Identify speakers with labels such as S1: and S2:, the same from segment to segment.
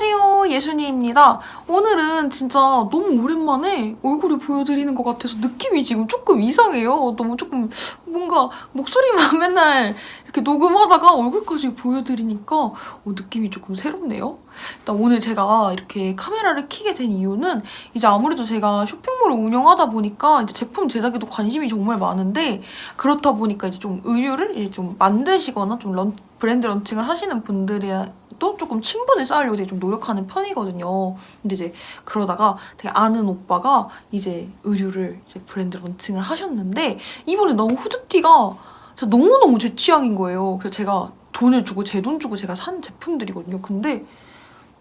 S1: 안녕하세요 예순이입니다. 오늘은 진짜 너무 오랜만에 얼굴을 보여드리는 것 같아서 느낌이 지금 조금 이상해요. 너무 조금 뭔가 목소리만 맨날 이렇게 녹음하다가 얼굴까지 보여드리니까 어, 느낌이 조금 새롭네요. 일단 오늘 제가 이렇게 카메라를 켜게 된 이유는 이제 아무래도 제가 쇼핑몰을 운영하다 보니까 이제 제품 제작에도 관심이 정말 많은데 그렇다 보니까 이제 좀 의류를 이제 좀 만드시거나 좀 런, 브랜드 런칭을 하시는 분들이 또 조금 친분을 쌓으려고 되게 좀 노력하는 편이거든요. 근데 이제 그러다가 되게 아는 오빠가 이제 의류를 이제 브랜드 런칭을 하셨는데 이번에 너무 후드티가 진짜 너무너무 제 취향인 거예요. 그래서 제가 돈을 주고 제 돈 주고 제가 산 제품들이거든요. 근데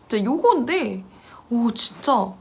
S1: 진짜 요건데 오 진짜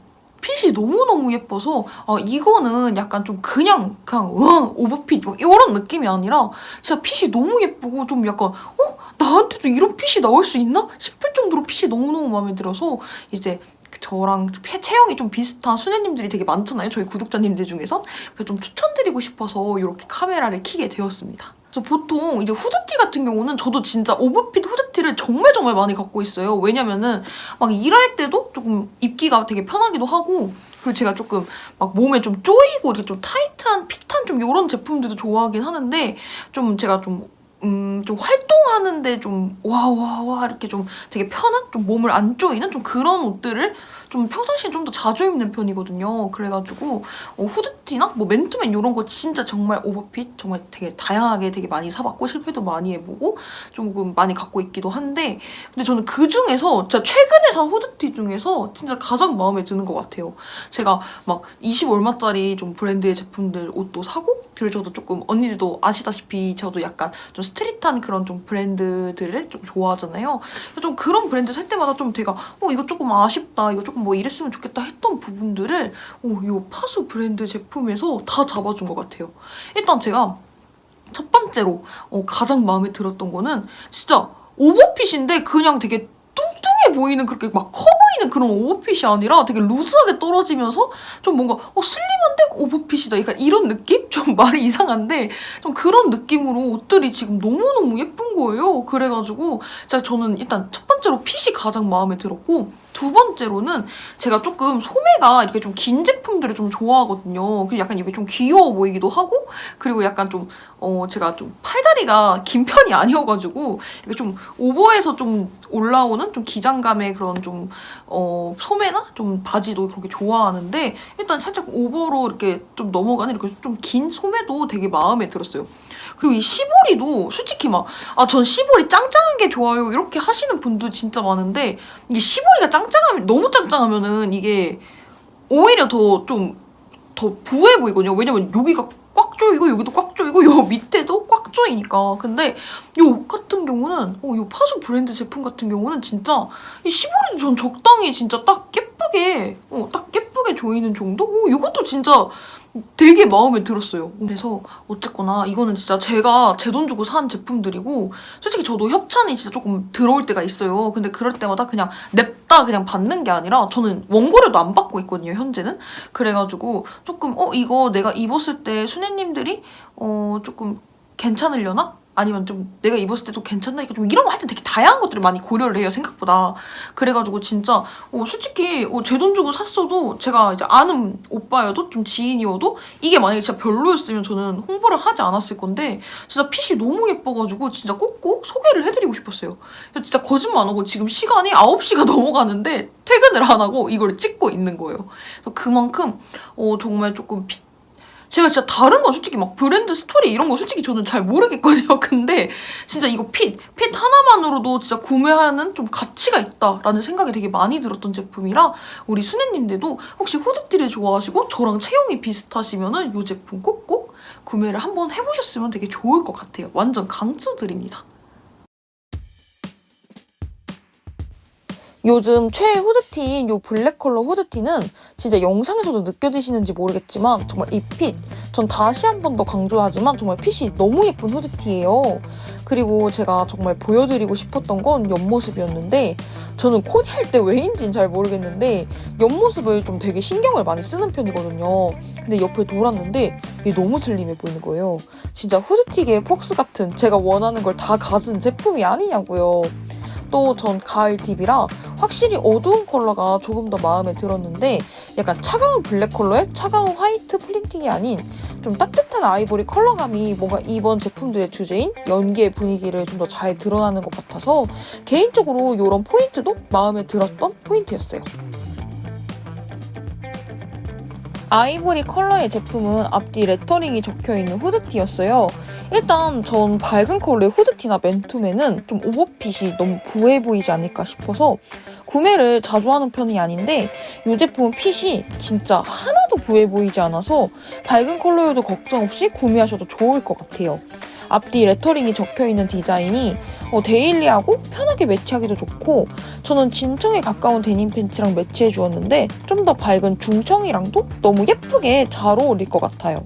S1: 핏이 너무너무 예뻐서 아 이거는 약간 좀 그냥 그냥 응 오버핏 막 이런 느낌이 아니라 진짜 핏이 너무 예쁘고 좀 약간 어 나한테도 이런 핏이 나올 수 있나 싶을 정도로 핏이 너무너무 마음에 들어서 이제 저랑 체- 체형이 좀 비슷한 수녀님들이 되게 많잖아요 저희 구독자님들 중에선 그래서 좀 추천드리고 싶어서 이렇게 카메라를 켜게 되었습니다. 그래서 보통 이제 후드티 같은 경우는 저도 진짜 오버핏 후드티를 정말 정말 많이 갖고 있어요. 왜냐면은 막 일할 때도 조금 입기가 되게 편하기도 하고 그리고 제가 조금 막 몸에 좀 쪼이고 이렇게 좀 타이트한 핏한 좀 이런 제품들도 좋아하긴 하는데 좀 제가 좀 음, 좀 활동하는데 좀, 와, 와, 와, 이렇게 좀 되게 편한, 좀 몸을 안 조이는 좀 그런 옷들을 좀 평상시에 좀 더 자주 입는 편이거든요. 그래가지고, 어, 후드 티나 뭐 맨투맨 이런 거 진짜 정말 오버핏, 정말 되게 다양하게 되게 많이 사봤고, 실패도 많이 해보고, 조금 많이 갖고 있기도 한데, 근데 저는 그 중에서, 진짜 최근에 산 후드티 중에서 진짜 가장 마음에 드는 것 같아요. 제가 막 20 얼마짜리 좀 브랜드의 제품들 옷도 사고, 그리고 저도 조금 언니들도 아시다시피 저도 약간 좀 스트릿한 그런 좀 브랜드들을 좀 좋아하잖아요. 좀 그런 브랜드 살 때마다 좀 제가 어 이거 조금 아쉽다, 이거 조금 뭐 이랬으면 좋겠다 했던 부분들을 어이 파수 브랜드 제품 에서 다 잡아준 것 같아요. 일단 제가 첫 번째로 어, 가장 마음에 들었던 거는 진짜 오버핏인데 그냥 되게 뚱뚱해 보이는 그렇게 막 커 보이는 그런 오버핏이 아니라 되게 루즈하게 떨어지면서 좀 뭔가 어 슬림한데 오버핏이다 약간 이런 느낌? 좀 말이 이상한데 좀 그런 느낌으로 옷들이 지금 너무너무 예쁜 거예요. 그래가지고 진짜 저는 일단 첫 번째로 핏이 가장 마음에 들었고 두 번째로는 제가 조금 소매가 이렇게 좀 긴 제품들을 좀 좋아하거든요. 그 약간 이게 좀 귀여워 보이기도 하고 그리고 약간 좀 어 제가 좀 팔다리가 긴 편이 아니어가지고 이렇게 좀 오버해서 좀 올라오는 좀 기장감의 그런 좀 어 소매나 좀 바지도 그렇게 좋아하는데 일단 살짝 오버로 이렇게 좀 넘어가는 이렇게 좀 긴 소매도 되게 마음에 들었어요. 그리고 이 시보리도 솔직히 막, 아, 전 시보리 짱짱한 게 좋아요. 이렇게 하시는 분도 진짜 많은데, 이게 시보리가 짱 짱하면, 너무 짱짱하면은 이게 오히려 더 좀, 더 부해 보이거든요. 왜냐면 여기가 꽉 조이고, 여기도 꽉 조이고, 요 밑에도 꽉 조이니까. 근데 이 옷 같은 경우는, 어, 이 파수 브랜드 제품 같은 경우는 진짜, 이 시보리도 전 적당히 진짜 딱 예쁘게, 어, 딱 예쁘게 조이는 정도? 어, 이것도 진짜 되게 마음에 들었어요. 그래서 어쨌거나 이거는 진짜 제가 제 돈 주고 산 제품들이고 솔직히 저도 협찬이 진짜 조금 들어올 때가 있어요. 근데 그럴 때마다 그냥 냅다 그냥 받는 게 아니라 저는 원고료도 안 받고 있거든요. 현재는. 그래가지고 조금 어 이거 내가 입었을 때 수녀님들이 어 조금 괜찮으려나? 아니면 좀 내가 입었을 때도 괜찮나니까 좀 이런 거 하여튼 되게 다양한 것들을 많이 고려를 해요 생각보다. 그래가지고 진짜 어, 솔직히 어, 제 돈 주고 샀어도 제가 이제 아는 오빠여도 좀 지인이어도 이게 만약에 진짜 별로였으면 저는 홍보를 하지 않았을 건데 진짜 핏이 너무 예뻐가지고 진짜 꼭꼭 소개를 해드리고 싶었어요. 진짜 거짓말 안 하고 지금 시간이 9시가 넘어가는데 퇴근을 안 하고 이걸 찍고 있는 거예요. 그래서 그만큼 어, 정말 조금 핏 제가 진짜 다른 건 솔직히 막 브랜드 스토리 이런 거 솔직히 저는 잘 모르겠거든요. 근데 진짜 이거 핏, 핏 하나만으로도 진짜 구매하는 좀 가치가 있다라는 생각이 되게 많이 들었던 제품이라 우리 수녀님들도 혹시 후드티를 좋아하시고 저랑 체형이 비슷하시면은 이 제품 꼭꼭 구매를 한번 해보셨으면 되게 좋을 것 같아요. 완전 강추드립니다. 요즘 최애 후드티인 요 블랙 컬러 후드티는 진짜 영상에서도 느껴지시는지 모르겠지만 정말 이 핏, 전 다시 한 번 더 강조하지만 정말 핏이 너무 예쁜 후드티예요. 그리고 제가 정말 보여드리고 싶었던 건 옆모습이었는데 저는 코디 할 때 왜인지는 잘 모르겠는데 옆모습을 좀 되게 신경을 많이 쓰는 편이거든요. 근데 옆에 돌았는데 이게 너무 슬림해 보이는 거예요. 진짜 후드티계 폭스 같은 제가 원하는 걸 다 가진 제품이 아니냐고요. 또 전 가을 딥이라
S2: 확실히 어두운 컬러가 조금 더 마음에 들었는데 약간 차가운 블랙 컬러에 차가운 화이트 프린팅이 아닌 좀 따뜻한 아이보리 컬러감이 뭔가 이번 제품들의 주제인 연기의 분위기를 좀 더 잘 드러나는 것 같아서 개인적으로 이런 포인트도 마음에 들었던 포인트였어요. 아이보리 컬러의 제품은 앞뒤 레터링이 적혀있는 후드티였어요. 일단 전 밝은 컬러의 후드티나 맨투맨은 좀 오버핏이 너무 부해 보이지 않을까 싶어서 구매를 자주 하는 편이 아닌데 이 제품은 핏이 진짜 하나 도 부해 보이지 않아서 밝은 컬러여도 걱정 없이 구매하셔도 좋을 것 같아요. 앞뒤 레터링이 적혀있는 디자인이 어, 데일리하고 편하게 매치하기도 좋고 저는 진청에 가까운 데님 팬츠랑 매치해 주었는데 좀 더 밝은 중청이랑도 너무 예쁘게 잘 어울릴 것 같아요.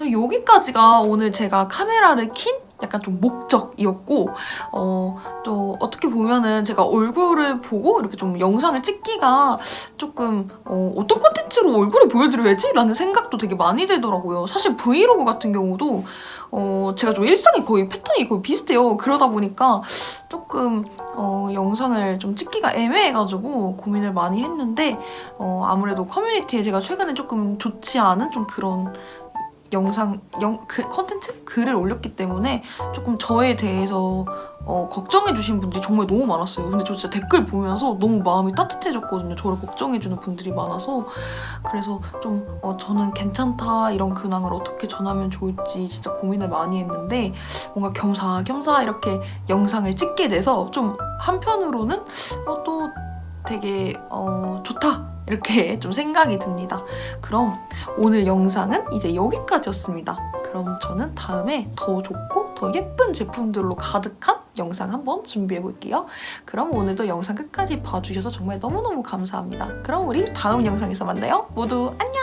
S1: 여기까지가 오늘 제가 카메라를 킨 약간 좀 목적이었고 어, 또 어떻게 보면은 제가 얼굴을 보고 이렇게 좀 영상을 찍기가 조금 어, 어떤 콘텐츠로 얼굴을 보여드려야지? 라는 생각도 되게 많이 들더라고요. 사실 브이로그 같은 경우도 어, 제가 좀 일상이 거의 패턴이 거의 비슷해요. 그러다 보니까 조금 어, 영상을 좀 찍기가 애매해가지고 고민을 많이 했는데 어, 아무래도 커뮤니티에 제가 최근에 조금 좋지 않은 좀 그런 영상, 영, 그, 컨텐츠? 글을 올렸기 때문에 조금 저에 대해서 어, 걱정해주신 분들이 정말 너무 많았어요. 근데 저 진짜 댓글 보면서 너무 마음이 따뜻해졌거든요. 저를 걱정해주는 분들이 많아서. 그래서 좀, 어, 저는 괜찮다, 이런 근황을 어떻게 전하면 좋을지 진짜 고민을 많이 했는데, 뭔가 겸사겸사 이렇게 영상을 찍게 돼서 좀 한편으로는 어, 또 되게 어, 좋다. 이렇게 좀 생각이 듭니다. 그럼 오늘 영상은 이제 여기까지였습니다. 그럼 저는 다음에 더 좋고 더 예쁜 제품들로 가득한 영상 한번 준비해 볼게요. 그럼 오늘도 영상 끝까지 봐주셔서 정말 너무너무 감사합니다. 그럼 우리 다음 영상에서 만나요. 모두 안녕!